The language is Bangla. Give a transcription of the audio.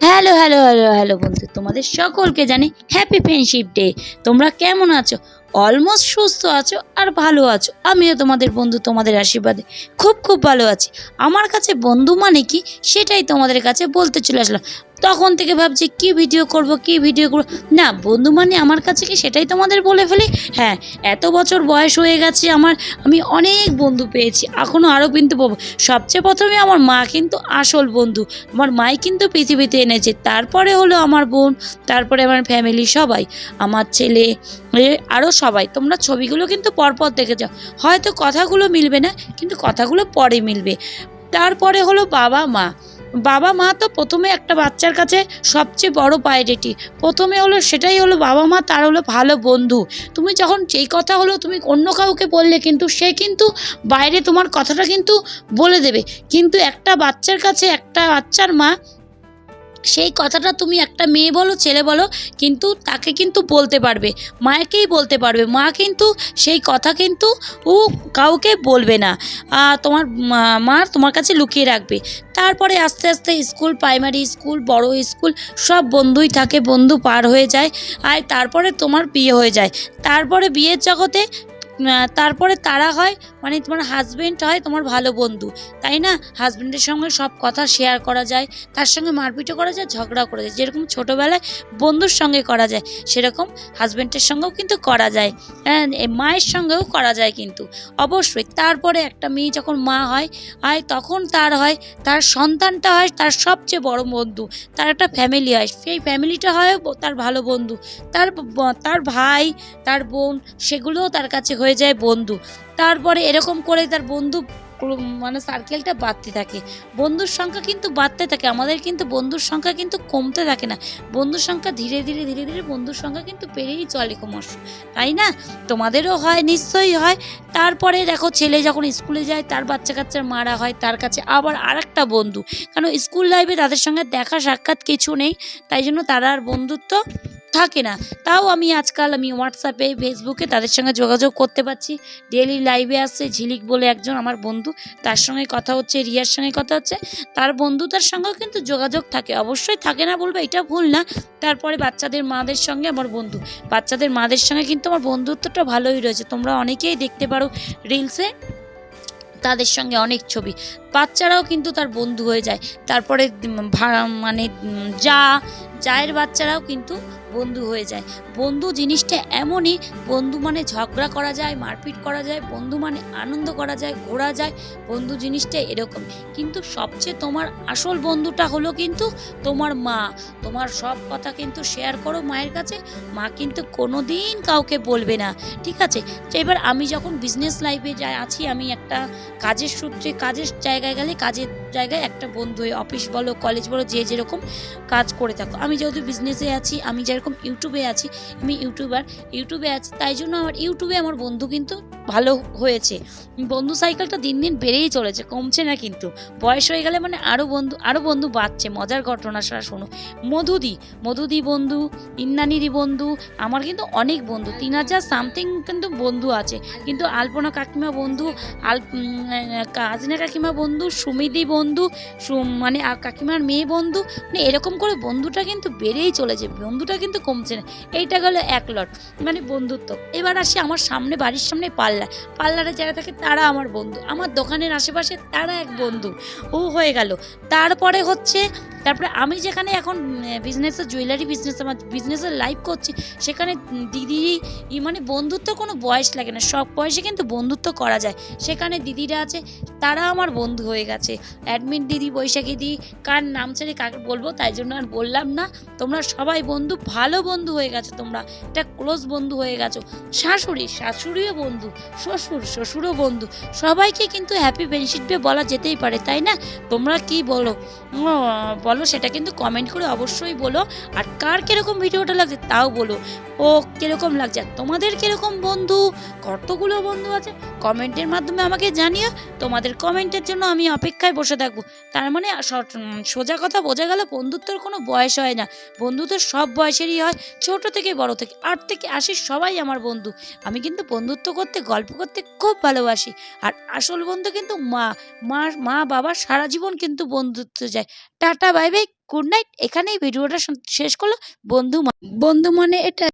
হ্যালো হ্যালো হ্যালো হ্যালো বন্ধু, তোমাদের সকলকে জানি হ্যাপি ফ্রেন্ডশিপ ডে তোমরা কেমন আছো? অলমোস্ট সুস্থ আছো আর ভালো আছো। আমিও তোমাদের বন্ধু, তোমাদের আশীর্বাদে খুব খুব ভালো আছি। আমার কাছে বন্ধু মানে কি? সেটাই তোমাদের কাছে বলতে চলে আসলাম। তখন থেকে ভাবছি, কি ভিডিও করব, কি ভিডিও করব? না, বন্ধু মানে আমার কাছে কি সেটাই তোমাদের বলে ফেলি? হ্যাঁ এত বছর বয়স হয়ে গেছে আমার, আমি অনেক বন্ধু পেয়েছি এখনও আরও কিন্তু পাবো। সবচেয়ে প্রথমে আমার মা কিন্তু আসল বন্ধু, আমার মাই কিন্তু পৃথিবীতে এনেছে, তারপরে হলো আমার বোন, তারপরে আমার ফ্যামিলি সবাই, আমার ছেলে আরও সবাই, তোমরা ছবিগুলো কিন্তু পরপর দেখে যাও, হয়তো কথাগুলো মিলবে না, কিন্তু কথাগুলো পরে মিলবে। তারপরে হলো বাবা মা বাবা মা তো প্রথমে একটা বাচ্চার কাছে সবচেয়ে বড় প্রায়োরিটি প্রথমে হলো সেটাই হলো বাবা মা তার হলো ভালো বন্ধু। তুমি যখন যেই কথা হলো তুমি অন্য কাউকে বললে কিন্তু সে কিন্তু বাইরে তোমার কথাটা কিন্তু বলে দেবে। কিন্তু একটা বাচ্চার কাছে একটা বাচ্চার মা সেই কথাটা তুমি একটা মেয়ে বলো, ছেলে বলো, কিন্তু তাকে কিন্তু বলতে পারবে। মায়েকেই বলতে পারবে। মা কিন্তু সেই কথা কিন্তু ও কাউকে বলবে না। তোমার মা- তোমার কাছে লুকিয়ে রাখবে। তারপরে আস্তে আস্তে স্কুল, প্রাইমারি স্কুল, বড় স্কুল, সব বন্ধুই থাকে, বন্ধু পার হয়ে যায়, আর তারপরে তোমার বিয়ে হয়ে যায়। তারপরে বিয়ের জগতে তারপরে তারা হয় মানে তোমার হাজব্যান্ড হয় তোমার ভালো বন্ধু। তাই না? হাজবেন্ডের সঙ্গে সব কথা শেয়ার করা যায়, তার সঙ্গে মারপিটও করা যায়, ঝগড়াও করা যায়। যেরকম ছোটোবেলায় বন্ধুর সঙ্গে করা যায়, সেরকম হাজবেন্ডের সঙ্গেও কিন্তু করা যায়। হ্যাঁ মায়ের সঙ্গেও করা যায় কিন্তু। অবশ্যই তারপরে একটা মেয়ে যখন মা হয় হয় তখন তার হয়, তার সন্তানটা হয়, তার সবচেয়ে বড় বন্ধু। তার একটা ফ্যামিলি হয়, সেই ফ্যামিলিটা হয় তার ভালো বন্ধু। তার তার ভাই, তার বোন, সেগুলোও তার কাছে হয়ে যায় বন্ধু। তারপরে এরকম করে তার বন্ধু মানে সার্কেলটা বাড়তে থাকে। বন্ধুর সংখ্যা কিন্তু বাড়তে থাকে। আমাদের কিন্তু বন্ধুর সংখ্যা কিন্তু কমতে থাকে না। বন্ধুর সংখ্যা ধীরে ধীরে ধীরে ধীরে বন্ধুর সংখ্যা কিন্তু পেরেই চলে ক্রমশ। তাই না? তোমাদেরও হয়, নিশ্চয়ই হয়। তারপরে দেখো ছেলে যখন স্কুলে যায়, তার বাচ্চা কাচ্চার মারা হয়, তার কাছে আবার আরেকটা বন্ধু। কারণ স্কুল লাইফে তাদের সঙ্গে দেখা সাক্ষাৎ কিছু নেই। তাই জন্য তারা আর বন্ধুত্ব থাকে না। তাও আমি আজকাল আমি হোয়াটসঅ্যাপে ফেসবুকে তাদের সঙ্গে যোগাযোগ করতে পারছি। ডেলি লাইভে আসছে ঝিলিক বলে একজন আমার বন্ধু। তার সঙ্গে কথা হচ্ছে, রিয়ার সঙ্গে কথা হচ্ছে। তার বন্ধুতার সঙ্গেও কিন্তু যোগাযোগ থাকে। অবশ্যই থাকে না বলব, এটা ভুল না। তারপরে বাচ্চাদের মাদের সঙ্গে আমার বন্ধু। বাচ্চাদের মাদের সঙ্গে কিন্তু আমার বন্ধুত্বটা ভালোই রয়েছে। তোমরা অনেকেই দেখতে পারো রিলসে তাদের সঙ্গে অনেক ছবি। বাচ্চারাও কিন্তু তার বন্ধু হয়ে যায়। তারপরে মানে যা জায়ের বাচ্চারাও কিন্তু বন্ধু হয়ে যায়। বন্ধু জিনিসটা এমনই, বন্ধু মানে ঝগড়া করা যায়, মারপিট করা যায়, বন্ধু মানে আনন্দ করা যায়, ঘোরা যায়, বন্ধু জিনিসটা এরকম। কিন্তু সবচেয়ে তোমার আসল বন্ধুটা হলো কিন্তু তোমার মা। তোমার সব কথা কিন্তু শেয়ার করো মায়ের কাছে, মা কিন্তু কোনো দিন কাউকে বলবে না, ঠিক আছে? তো এবার আমি যখন বিজনেস লাইফে যাই, আছি, আমি একটা কাজের সূত্রে, কাজের জায়গায় গেলে কাজের জায়গায় একটা বন্ধু হয়ে অফিস বলো কলেজ বলো, যে যেরকম কাজ করে থাকো। আমি যেহেতু বিজনেসে আছি, আমি যেরকম ইউটিউবে আছি আমি ইউটিউবার ইউটিউবে আছি তাই জন্য আমার ইউটিউবে আমার বন্ধু কিন্তু ভালো হয়েছে। বন্ধু সাইকেলটা দিন দিন বেড়েই চলেছে, কমছে না কিন্তু। বয়স হয়ে গেলে মানে আরও বন্ধু আরও বন্ধু বাড়ছে। মজার ঘটনা সারা শোনো। মধুদি মধুদি বন্ধু, ইন্নানিদি বন্ধু, আমার কিন্তু অনেক বন্ধু। তিন হাজার সামথিং কিন্তু বন্ধু আছে। কিন্তু আলপনা কাকিমা বন্ধু, আল কাজিনা কাকিমা বন্ধু, সুমিদি বন্ধু মানে কাকিমার মেয়ে বন্ধু মানে এরকম করে বন্ধুটা কিন্তু বেড়েই চলেছে। বন্ধুটা কিন্তু কমছে না। এইটা গেলো এক লট মানে বন্ধুত্ব। এবার আসি আমার সামনে, বাড়ির সামনে পাল্লা পাল্লারে যারা থাকে তারা আমার বন্ধু। আমার দোকানের আশেপাশে তারা এক বন্ধু। ও হয়ে গেল। তারপরে হচ্ছে তারপরে আমি যেখানে এখন বিজনেসের জুয়েলারি বিজনেস আমার বিজনেসের লাইভ করছি, সেখানে দিদি মানে বন্ধুত্ব কোনো বয়স লাগে না। সব বয়সে কিন্তু বন্ধুত্ব করা যায়। সেখানে দিদিরা আছে, তারা আমার বন্ধু হয়ে গেছে। অ্যাডমিন দিদি, বৈশাখী দিদি, কার নাম ছেড়ে কাকে বলব তাই জন্য আর বললাম না। তোমরা সবাই বন্ধু, ভালো বন্ধু হয়ে গেছো তোমরা। একটা ক্লোজ বন্ধু হয়ে গেছো। শাশুড়ি, শাশুড়িও বন্ধু, শ্বশুর, শ্বশুরও বন্ধু। সবাইকে কিন্তু হ্যাপি ডে বলা যেতেই পারে, তাই না? তোমরা কি বলো? বলো, সেটা কিন্তু কমেন্ট করে অবশ্যই বলো। আর কার কীরকম ভিডিওটা লাগছে তাও বলো। ও কীরকম লাগছে তোমাদের কীরকম বন্ধু? কতগুলো বন্ধু আছে? কমেন্টের মাধ্যমে আমাকে জানিও, তোমাদের কমেন্টের জন্য আমি অপেক্ষায় বসে থাকব। তার মানে সোজা কথা বোঝা গেল, বন্ধুত্বর কোনো বয়স হয় না। বন্ধুত্ব সব বয়সেরই হয়, ছোট থেকে বড় থেকে, আট থেকে আশি সবাই আমার বন্ধু। আমি কিন্তু বন্ধুত্ব করতে, গল্প করতে খুব ভালোবাসি। আর আসল বন্ধু কিন্তু মা মা মা, বাবা সারা জীবন কিন্তু বন্ধুত্ব যায় tata, bye bye, good night. এখানেই ভিডিওটা শেষ করল বন্ধু বন্ধু মানে এটা